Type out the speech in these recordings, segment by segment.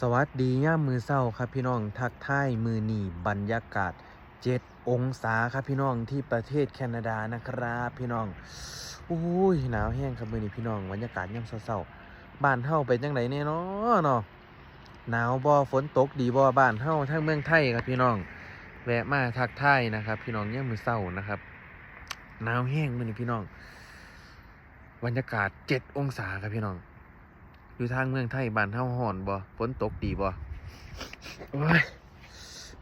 สวัสดีย่ามมือเศร้าครับพี่น้องทักทายมือหนีบรรยากาศ 7 องศาครับพี่น้องที่ประเทศแคนาดานะครับพี่น้องอุ้ยหนาวแห้งครับมือนี้พี่น้องบรรยากาศย่ำเศร้าบ้านเฮาเป็นจังไดเนี่ยเนาะเนาะหนาวบ่ฝนตกดีบ่บ้านเฮาทั้งเมืองไทยครับพี่น้องแวะมาทักทายนะครับ พี่น้องย่ามมือเศร้านะครับหนาวแห้งมือนี้พี่น้องบรรยากาศ 7 องศาครับพี่น้อง อยู่ทางเมืองไทยบ้านเฮาฮ้อนบ่ฝนตกดีบ่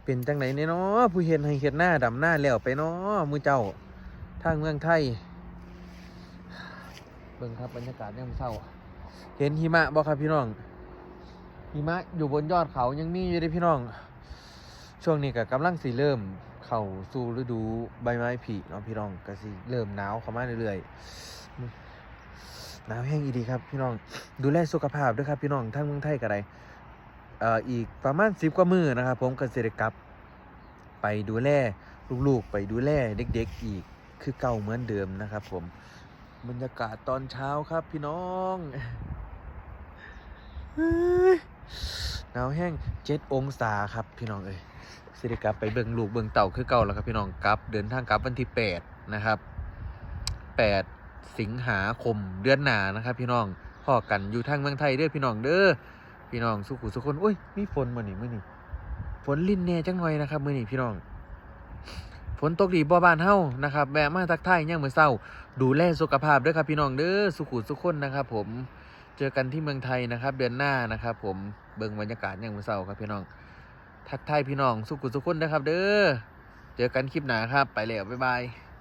เป็นจังไหนเนี่ยเนาะผู้เฮ็ดให้เฮ็ดหน้าดำหน้าแล้วไปเนาะมือเจ้าทางเมืองไทยเบิ่งครับบรรยากาศยามเช้า เห็นหิมะบ่ครับพี่น้องหิมะอยู่บนยอดเขายังมีอยู่เด้พี่น้อง ช่วงนี้ก็กำลังสิเริ่มเข้าสู่ฤดูใบไม้ผลิเนาะพี่น้องก็สิเริ่มหนาวเข้ามาเรื่อยๆ หนาวแห้งอีดีครับพี่น้องดูแลสุขภาพด้วยครับพี่น้องทั้งเมืองไทยก็ไดเอ่ออีกประมาณสิบกว่ามือนะครับ ผมก็สิได้กลับ ไปดูแลลูกๆ ไปดูแลเด็ก ๆอีกคือเก่าเหมือนเดิมนะครับ ผมบรรยากาศตอนเช้าครับพี่น้องหนาวแห้งเจ็ดองศาครับพี่น้องเอ้ยสิได้กลับไปเบิ่งลูกเบิ่งเต่าคือเก่าแล้วครับพี่น้องกลับ เดินทางกลับวันที่แปดนะครับแปด สิงหาคมเดือนหนานะครับ พี่น้องพอกันอยู่ทางเมืองไทยเด้อพี่น้องเด้อพี่น้องสุขุสุขคนอุ้ยมีฝนมาหนิมื้อนี้ฝนลินแน่จังหน่อยนะครับมื้อนี้พี่น้องฝนตกดีบ่บ้านเฮานะครับแวะมาทักทายยามมื้อเช้า ดูแลสุขภาพด้วยครับพี่น้องเด้อสุขุสุขคนนะครับ ผมเจอกันที่เมืองไทยนะครับ เดือนหน้านะครับ ผมเบิ่งบรรยากาศยามมื้อเช้าครับพี่น้อง ทักทายพี่น้องสุขุสุขคนนะครับ เด้อเจอกันคลิปหน้าครับ ไปแล้วบ๊ายบาย